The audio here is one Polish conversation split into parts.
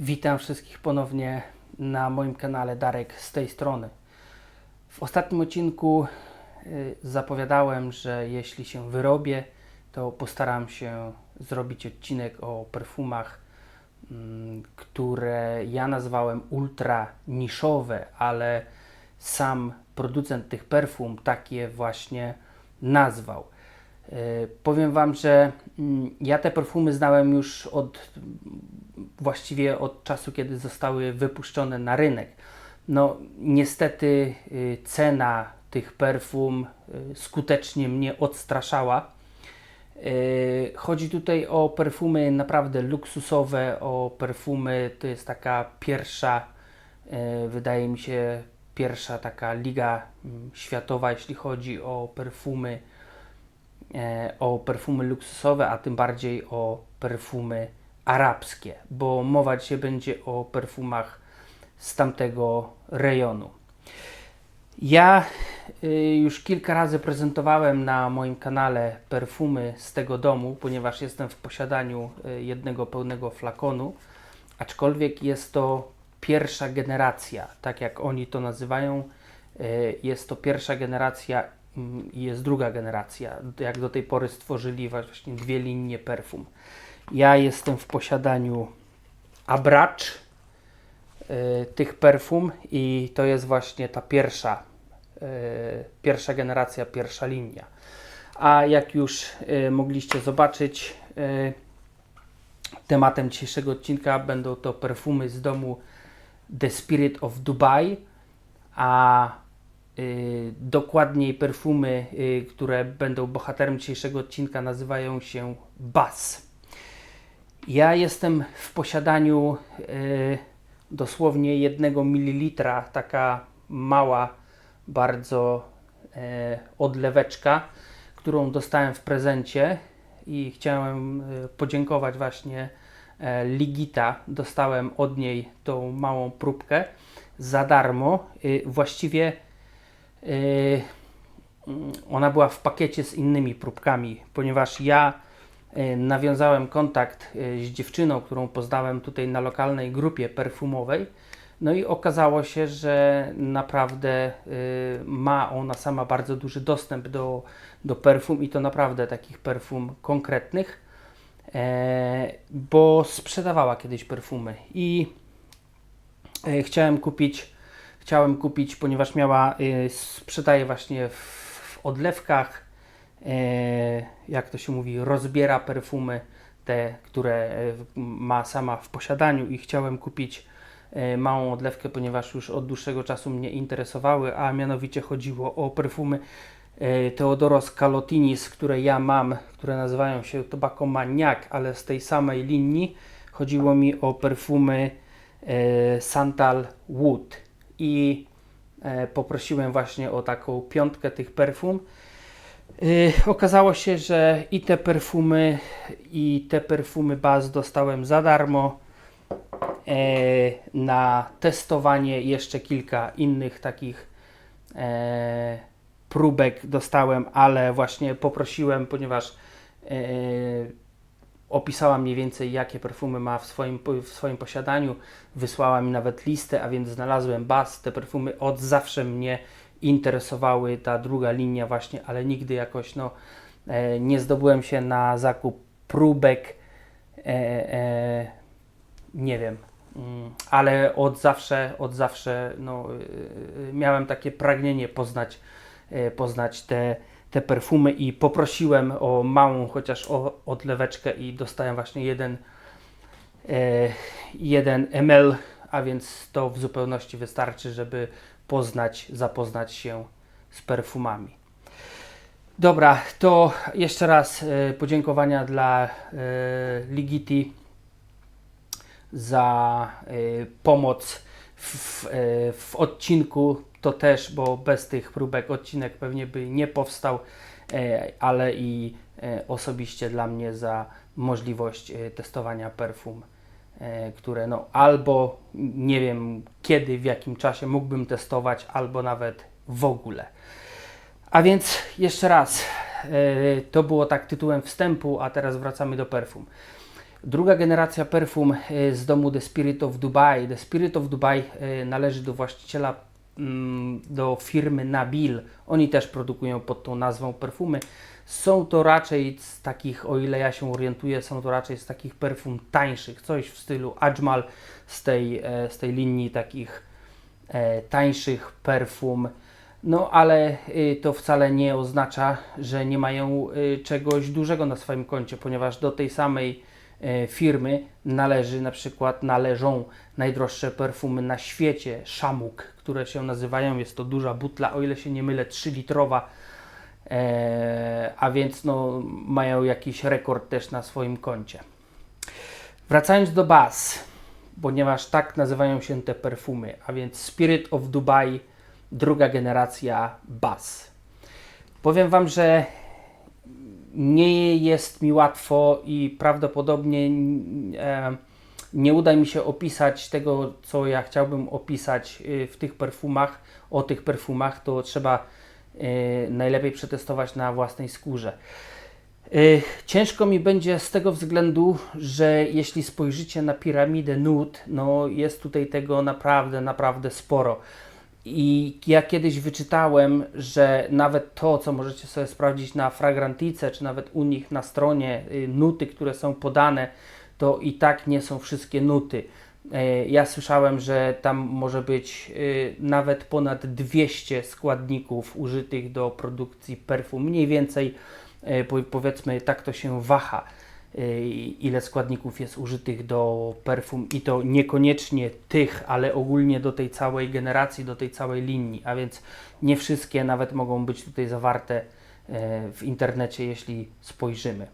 Witam wszystkich ponownie na moim kanale Darek z tej strony. W ostatnim odcinku y, zapowiadałem, że jeśli się wyrobię, to postaram się zrobić odcinek o perfumach, mm, które ja nazwałem ultra niszowe, ale sam producent tych perfum takie właśnie nazwał. Y, Powiem Wam, że mm, ja te perfumy znałem już od właściwie od czasu, kiedy zostały wypuszczone na rynek. No, niestety y, cena tych perfum y, skutecznie mnie odstraszała. Y, Chodzi tutaj o perfumy naprawdę luksusowe, o perfumy, to jest taka pierwsza, y, wydaje mi się, pierwsza taka liga mm, światowa, jeśli chodzi o perfumy, e, o perfumy luksusowe, a tym bardziej o perfumy arabskie, bo mowa dzisiaj będzie o perfumach z tamtego rejonu. Ja y, już kilka razy prezentowałem na moim kanale perfumy z tego domu, ponieważ jestem w posiadaniu y, jednego pełnego flakonu, aczkolwiek jest to pierwsza generacja, tak jak oni to nazywają. y, Jest to pierwsza generacja jest druga generacja. Jak do tej pory stworzyli właśnie dwie linie perfum. Ja jestem w posiadaniu Abracz y, tych perfum i to jest właśnie ta pierwsza, y, pierwsza generacja, pierwsza linia. A jak już y, mogliście zobaczyć, tematem dzisiejszego odcinka będą to perfumy z domu The Spirit of Dubai, a dokładniej perfumy, y, które będą bohaterem dzisiejszego odcinka nazywają się Bass. Ja jestem w posiadaniu y, dosłownie jednego mililitra, taka mała bardzo odleweczka, którą dostałem w prezencie i chciałem podziękować właśnie Ligita. Dostałem od niej tą małą próbkę za darmo. Y, właściwie y, ona była w pakiecie z innymi próbkami, ponieważ ja e, nawiązałem kontakt e, z dziewczyną, którą poznałem tutaj na lokalnej grupie perfumowej. No i okazało się, że naprawdę ma ona sama bardzo duży dostęp do, do perfum i to naprawdę takich perfum konkretnych, bo sprzedawała kiedyś perfumy i chciałem kupić, chciałem kupić, ponieważ miała, y, sprzedaje właśnie w, w odlewkach, e, jak to się mówi, rozbiera perfumy, te, które e, ma sama w posiadaniu i chciałem kupić e, małą odlewkę, ponieważ już od dłuższego czasu mnie interesowały, a mianowicie chodziło o perfumy e, Teodoros Calotinis, które ja mam, które nazywają się Tobacco Maniac, ale z tej samej linii chodziło mi o perfumy e, Santal Wood i e, poprosiłem właśnie o taką piątkę tych perfum. Y, okazało się, że i te perfumy, i te perfumy baz dostałem za darmo. E, na testowanie jeszcze kilka innych takich e, próbek dostałem, ale właśnie poprosiłem, ponieważ e, opisała mniej więcej, jakie perfumy ma w swoim, w swoim posiadaniu. Wysłała mi nawet listę, a więc znalazłem baz. Te perfumy od zawsze mnie interesowały, ta druga linia właśnie, ale nigdy jakoś no, e, nie zdobyłem się na zakup próbek. E, e, nie wiem, mm, ale od zawsze, od zawsze no, y, y, miałem takie pragnienie poznać, e, poznać te, te perfumy i poprosiłem o małą chociaż o odleweczkę i dostałem właśnie jeden, e, jeden ml, a więc to w zupełności wystarczy, żeby poznać, zapoznać się z perfumami. Dobra, to jeszcze raz e, podziękowania dla e, Ligiti za e, pomoc w, e, w odcinku. To też, bo bez tych próbek odcinek pewnie by nie powstał, e, ale i e, osobiście dla mnie za możliwość testowania perfum, które no albo nie wiem kiedy, w jakim czasie mógłbym testować, albo nawet w ogóle. A więc jeszcze raz, to było tak tytułem wstępu, a teraz wracamy do perfum. Druga generacja perfum e, z domu The Spirit of Dubai. The Spirit of Dubai e, należy do właściciela, mm, do firmy Nabil. Oni też produkują pod tą nazwą perfumy. Są to raczej z takich, o ile ja się orientuję, są to raczej z takich perfum tańszych, coś w stylu Ajmal z tej, e, z tej linii takich tańszych perfum. No ale to wcale nie oznacza, że nie mają czegoś dużego na swoim koncie, ponieważ do tej samej firmy należy na przykład należą najdroższe perfumy na świecie, Szamuk, które się nazywają, jest to duża butla, o ile się nie mylę, 3-litrowa, e, a więc no, mają jakiś rekord też na swoim koncie. Wracając do Baz, ponieważ tak nazywają się te perfumy, a więc Spirit of Dubai, druga generacja Baz. Powiem Wam, że nie jest mi łatwo i prawdopodobnie e, nie uda mi się opisać tego, co ja chciałbym opisać y, w tych perfumach, o tych perfumach, to trzeba y, najlepiej przetestować na własnej skórze. Y, Ciężko mi będzie z tego względu, że jeśli spojrzycie na piramidę nut, no jest tutaj tego naprawdę, naprawdę sporo. I ja kiedyś wyczytałem, że nawet to, co możecie sobie sprawdzić na Fragrantice, czy nawet u nich na stronie, y, nuty, które są podane, to i tak nie są wszystkie nuty. E, Ja słyszałem, że tam może być y, nawet ponad 200 składników użytych do produkcji perfum. Mniej więcej, po- powiedzmy, tak to się waha, ile składników jest użytych do perfum i to niekoniecznie tych, ale ogólnie do tej całej generacji, do tej całej linii, a więc nie wszystkie nawet mogą być tutaj zawarte e, w internecie, jeśli spojrzymy.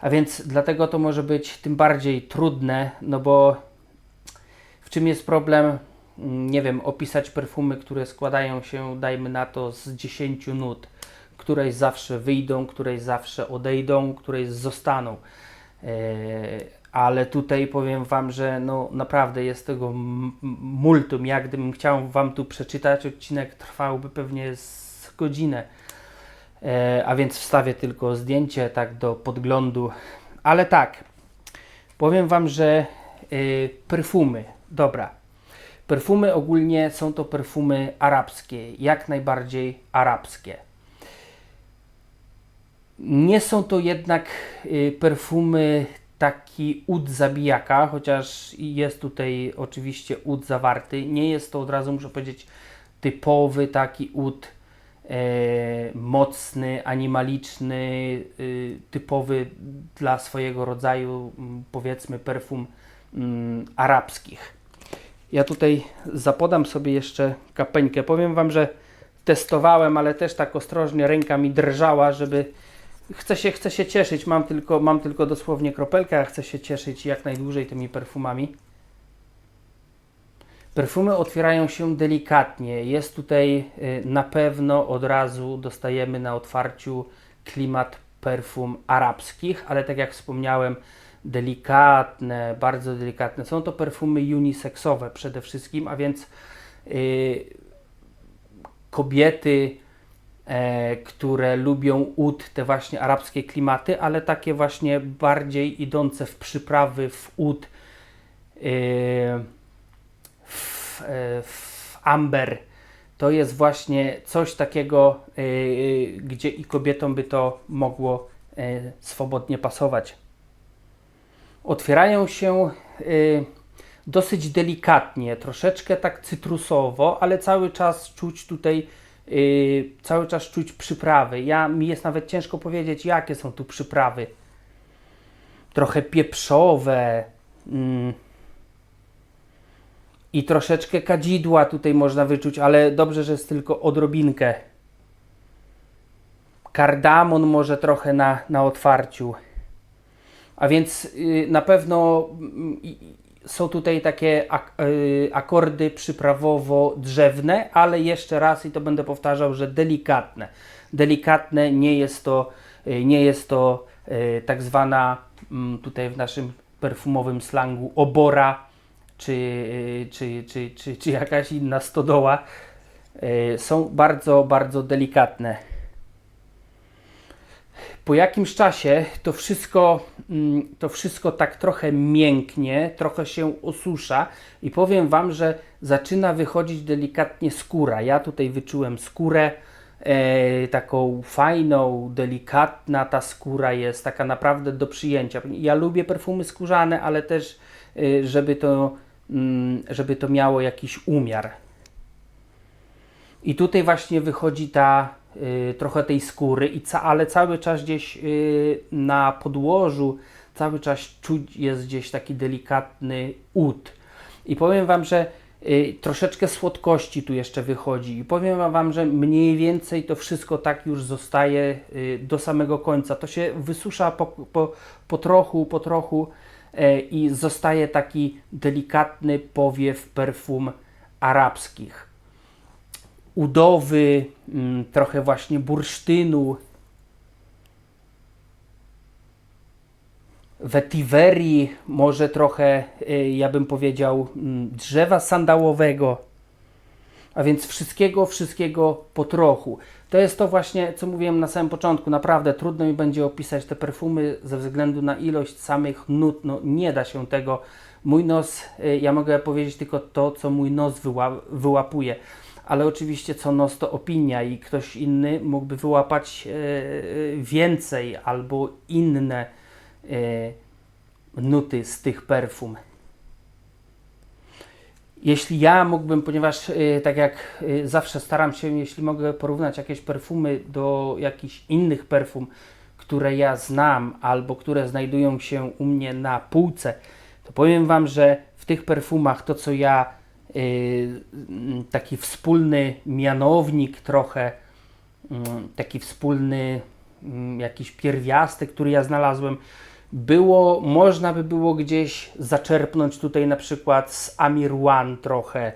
A więc dlatego to może być tym bardziej trudne, no bo w czym jest problem? Mm, Nie wiem, opisać perfumy, które składają się, dajmy na to, z 10 nut, któreś zawsze wyjdą, któreś zawsze odejdą, któreś zostaną. E, ale tutaj powiem Wam, że no naprawdę jest tego multum. Jak gdybym chciał Wam tu przeczytać, odcinek trwałby pewnie z godzinę. E, a więc wstawię tylko zdjęcie tak do podglądu. Ale tak, powiem Wam, że y, perfumy, dobra. Perfumy ogólnie są to perfumy arabskie, jak najbardziej arabskie. Nie są to jednak y, perfumy taki ud zabijaka, chociaż jest tutaj oczywiście ud zawarty. Nie jest to od razu, muszę powiedzieć, typowy taki ud e, mocny, animaliczny, y, typowy dla swojego rodzaju, mm, powiedzmy, perfum mm, arabskich. Ja tutaj zapodam sobie jeszcze kapeńkę. Powiem Wam, że testowałem, ale też tak ostrożnie ręka mi drżała, żeby chcę się, chcę się cieszyć. Mam tylko, mam tylko dosłownie kropelkę, a chcę się cieszyć jak najdłużej tymi perfumami. Perfumy otwierają się delikatnie. Jest tutaj y, na pewno od razu dostajemy na otwarciu klimat perfum arabskich, ale tak jak wspomniałem, delikatne, bardzo delikatne. Są to perfumy uniseksowe przede wszystkim, a więc y, kobiety, które lubią ud, te właśnie arabskie klimaty, ale takie właśnie bardziej idące w przyprawy, w ud, y, w, e, w amber. To jest właśnie coś takiego, gdzie i kobietom by to mogło e, swobodnie pasować. Otwierają się dosyć delikatnie, troszeczkę tak cytrusowo, ale cały czas czuć tutaj, y, cały czas czuć przyprawy. Ja, mi jest nawet ciężko powiedzieć, jakie są tu przyprawy. Trochę pieprzowe. Mm. I troszeczkę kadzidła tutaj można wyczuć, ale dobrze, że jest tylko odrobinkę. Kardamon może trochę na, na otwarciu. A więc y, na pewno mm, są tutaj takie ak- y, akordy przyprawowo-drzewne, ale jeszcze raz i to będę powtarzał, że delikatne. Delikatne nie jest to, y, nie jest to y, tak zwana mm, tutaj w naszym perfumowym slangu obora czy, czy, czy, czy, czy jakaś inna stodoła. Są bardzo, bardzo delikatne. Po jakimś czasie to wszystko, mm, to wszystko tak trochę mięknie, trochę się osusza i powiem Wam, że zaczyna wychodzić delikatnie skóra. Ja tutaj wyczułem skórę, e, taką fajną, delikatna ta skóra jest, taka naprawdę do przyjęcia. Ja lubię perfumy skórzane, ale też e, żeby to, mm, żeby to miało jakiś umiar. I tutaj właśnie wychodzi ta trochę tej skóry, i ca, ale cały czas gdzieś y, na podłożu, cały czas czuć jest gdzieś taki delikatny ud. I powiem Wam, że y, troszeczkę słodkości tu jeszcze wychodzi. I powiem Wam, że mniej więcej to wszystko tak już zostaje y, do samego końca. To się wysusza po, po, po trochu, po trochu e, i zostaje taki delikatny powiew perfum arabskich udowy, mm, trochę właśnie bursztynu, vetiverii, może trochę, y, ja bym powiedział, mm, drzewa sandałowego, a więc wszystkiego, wszystkiego po trochu. To jest to właśnie, co mówiłem na samym początku. Naprawdę trudno mi będzie opisać te perfumy ze względu na ilość samych nut. No, nie da się tego. Mój nos, y, ja mogę powiedzieć tylko to, co mój nos wyła, wyłapuje ale oczywiście co nos to opinia i ktoś inny mógłby wyłapać e, więcej albo inne e, nuty z tych perfum. Jeśli ja mógłbym, ponieważ e, tak jak zawsze staram się, jeśli mogę porównać jakieś perfumy do jakichś innych perfum, które ja znam albo które znajdują się u mnie na półce, to powiem Wam, że w tych perfumach to, co ja taki wspólny mianownik trochę, mm, taki wspólny mm, jakiś pierwiastek, który ja znalazłem, było, można by było gdzieś zaczerpnąć tutaj na przykład z Amir One trochę,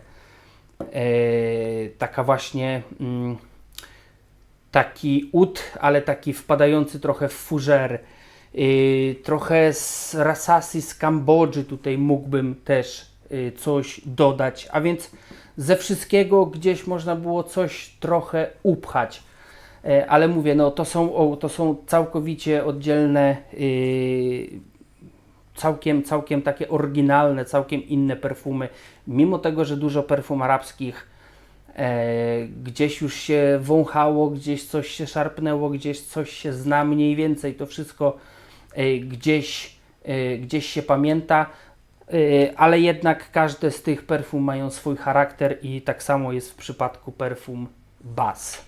e, taka właśnie mm, taki ud, ale taki wpadający trochę w furzer, e, trochę z Rasasi z Kambodży tutaj mógłbym też Y, coś dodać, a więc ze wszystkiego gdzieś można było coś trochę upchać. E, ale mówię, no to są, to są całkowicie oddzielne, y, całkiem, całkiem takie oryginalne, całkiem inne perfumy. Mimo tego, że dużo perfum arabskich e, gdzieś już się wąchało, gdzieś coś się szarpnęło, gdzieś coś się zna mniej więcej, to wszystko e, gdzieś, gdzieś się pamięta. Y, ale jednak każde z tych perfum mają swój charakter i tak samo jest w przypadku perfum Baz.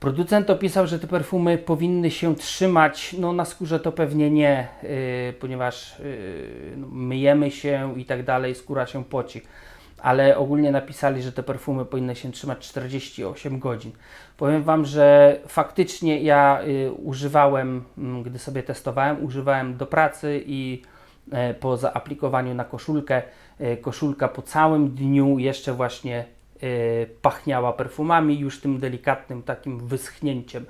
Producent opisał, że te perfumy powinny się trzymać, no na skórze to pewnie nie, yy, ponieważ yy, myjemy się i tak dalej, skóra się poci. Ale ogólnie napisali, że te perfumy powinny się trzymać 48 godzin. Powiem Wam, że faktycznie ja y, używałem, mm, gdy sobie testowałem, używałem do pracy i e, po zaaplikowaniu na koszulkę, e, koszulka po całym dniu jeszcze właśnie e, pachniała perfumami, już tym delikatnym takim wyschnięciem.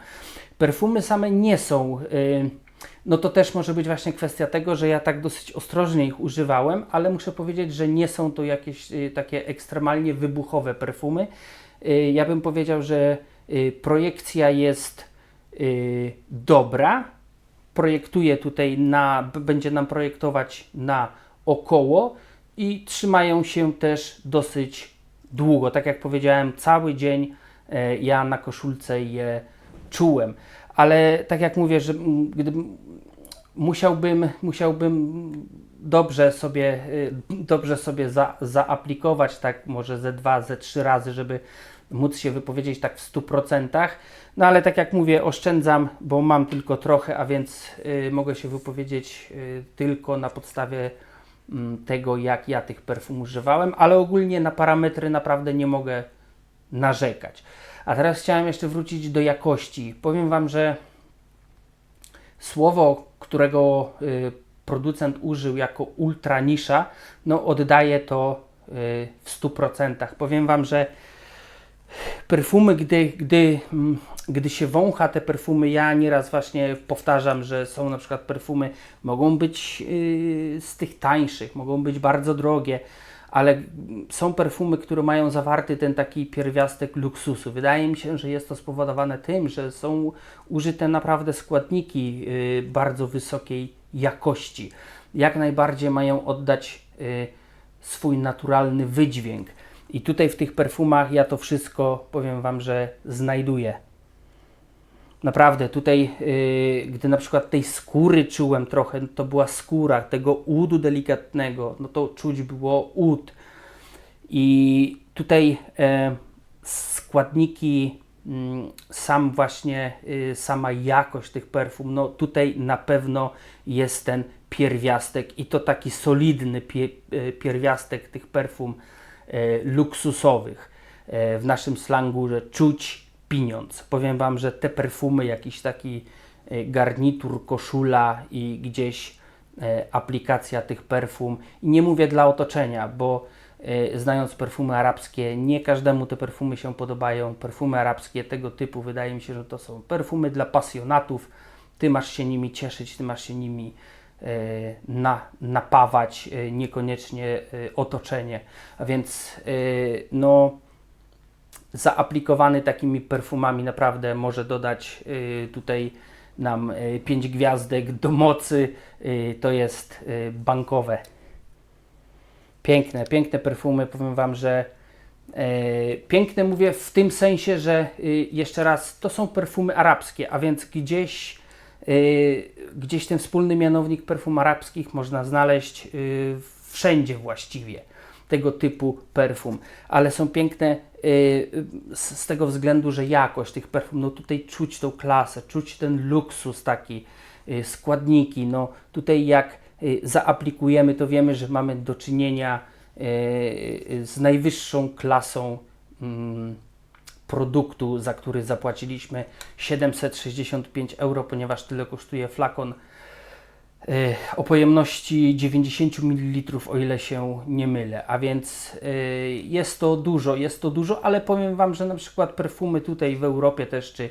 Perfumy same nie są. E, no to też może być właśnie kwestia tego, że ja tak dosyć ostrożnie ich używałem, ale muszę powiedzieć, że nie są to jakieś e, takie ekstremalnie wybuchowe perfumy. E, ja bym powiedział, że Y, projekcja jest y, dobra. Projektuje tutaj na, będzie nam projektować na około i trzymają się też dosyć długo. Tak jak powiedziałem, cały dzień e, ja na koszulce je czułem. Ale tak jak mówię, że musiałbym, musiałbym dobrze sobie, y, dobrze sobie za, zaaplikować, tak może ze dwa, ze trzy razy, żeby móc się wypowiedzieć tak w 100%. No ale tak jak mówię, oszczędzam, bo mam tylko trochę, a więc y, mogę się wypowiedzieć y, tylko na podstawie y, tego, jak ja tych perfum używałem, ale ogólnie na parametry naprawdę nie mogę narzekać. A teraz chciałem jeszcze wrócić do jakości. Powiem Wam, że słowo, którego y, producent użył jako ultra nisza, no oddaje to y, w 100%. Powiem Wam, że perfumy, gdy, gdy, mm, gdy się wącha te perfumy, ja nieraz właśnie powtarzam, że są na przykład perfumy, mogą być yy, z tych tańszych, mogą być bardzo drogie, ale są perfumy, które mają zawarty ten taki pierwiastek luksusu. Wydaje mi się, że jest to spowodowane tym, że są użyte naprawdę składniki y, bardzo wysokiej jakości. Jak najbardziej mają oddać y, swój naturalny wydźwięk. I tutaj w tych perfumach ja to wszystko, powiem Wam, że znajduję. Naprawdę, tutaj, yy, gdy na przykład tej skóry czułem trochę, to była skóra tego udu delikatnego, no to czuć było ud. I tutaj e, składniki, mm, sam właśnie, y, sama jakość tych perfum, no tutaj na pewno jest ten pierwiastek i to taki solidny pie, e, pierwiastek tych perfum e, luksusowych. E, w naszym slangu, że czuć pieniądz. Powiem Wam, że te perfumy, jakiś taki e, garnitur, koszula i gdzieś e, aplikacja tych perfum, i nie mówię dla otoczenia, bo e, znając perfumy arabskie, nie każdemu te perfumy się podobają. Perfumy arabskie tego typu, wydaje mi się, że to są perfumy dla pasjonatów. Ty masz się nimi cieszyć, ty masz się nimi na, napawać, niekoniecznie otoczenie. A więc no zaaplikowany takimi perfumami naprawdę może dodać y, tutaj nam 5 gwiazdek do mocy. Y, to jest y, bankowe. Piękne, piękne perfumy. Powiem Wam, że piękne mówię w tym sensie, że y, jeszcze raz to są perfumy arabskie, a więc gdzieś, y, gdzieś ten wspólny mianownik perfum arabskich można znaleźć y, wszędzie właściwie tego typu perfum, ale są piękne y, z, z tego względu, że jakość tych perfum, no tutaj czuć tą klasę, czuć ten luksus taki, y, składniki, no tutaj jak y, zaaplikujemy, to wiemy, że mamy do czynienia y, z najwyższą klasą mm, produktu, za który zapłaciliśmy 765 euro, ponieważ tyle kosztuje flakon. y, o pojemności 90 ml, o ile się nie mylę. A więc y, jest to dużo, jest to dużo, ale powiem Wam, że na przykład perfumy tutaj w Europie też, czy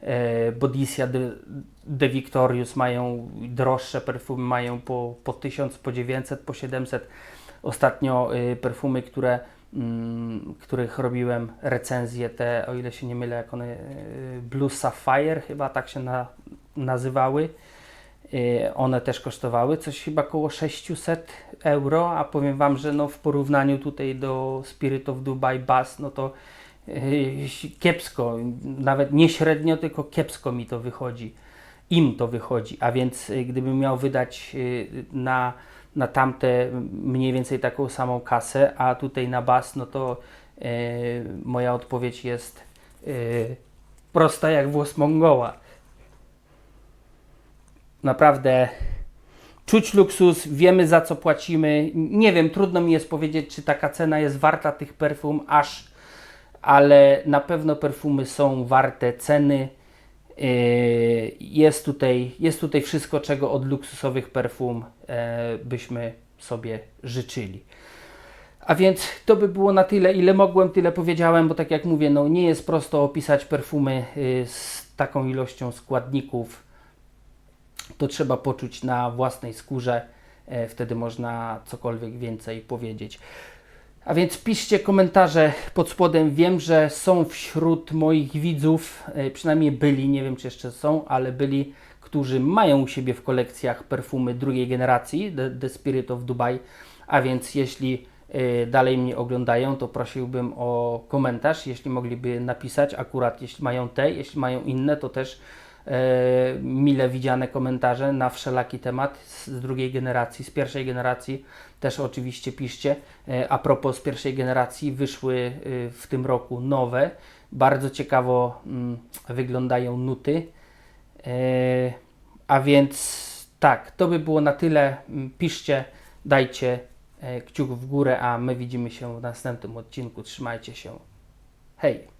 e, Bodysia de, de Victorious mają droższe perfumy, mają po, po 1000, po 900, po 700. Ostatnio perfumy, które, mm, których robiłem recenzje, te, o ile się nie mylę, jak one, Blue Sapphire chyba tak się na, nazywały. Y, One też kosztowały coś chyba około 600 euro, a powiem Wam, że no w porównaniu tutaj do Spirit of Dubai Bass, no to yy, kiepsko, nawet nie średnio, tylko kiepsko mi to wychodzi. Im to wychodzi, a więc y, gdybym miał wydać y, na, na tamte mniej więcej taką samą kasę, a tutaj na Bass, no to moja odpowiedź jest prosta jak włos Mongoła naprawdę czuć luksus, wiemy za co płacimy. Nie wiem, trudno mi jest powiedzieć, czy taka cena jest warta tych perfum aż, ale na pewno perfumy są warte ceny. Yy, Jest tutaj, jest tutaj wszystko, czego od luksusowych perfum e, byśmy sobie życzyli. A więc to by było na tyle, ile mogłem, tyle powiedziałem, bo tak jak mówię, no nie jest prosto opisać perfumy y, z taką ilością składników to trzeba poczuć na własnej skórze, e, wtedy można cokolwiek więcej powiedzieć. A więc piszcie komentarze pod spodem. Wiem, że są wśród moich widzów, e, przynajmniej byli, nie wiem czy jeszcze są, ale byli, którzy mają u siebie w kolekcjach perfumy drugiej generacji, The, The Spirit of Dubai. A więc jeśli e, dalej mnie oglądają, to prosiłbym o komentarz, jeśli mogliby napisać, akurat jeśli mają te, jeśli mają inne, to też mile widziane komentarze na wszelaki temat z drugiej generacji, z pierwszej generacji też oczywiście piszcie. E, a propos z pierwszej generacji wyszły e, w tym roku nowe, bardzo ciekawo mm, wyglądają nuty. E, a więc tak, to by było na tyle. Mm, Piszcie, dajcie e, kciuk w górę, a my widzimy się w następnym odcinku. Trzymajcie się. Hej!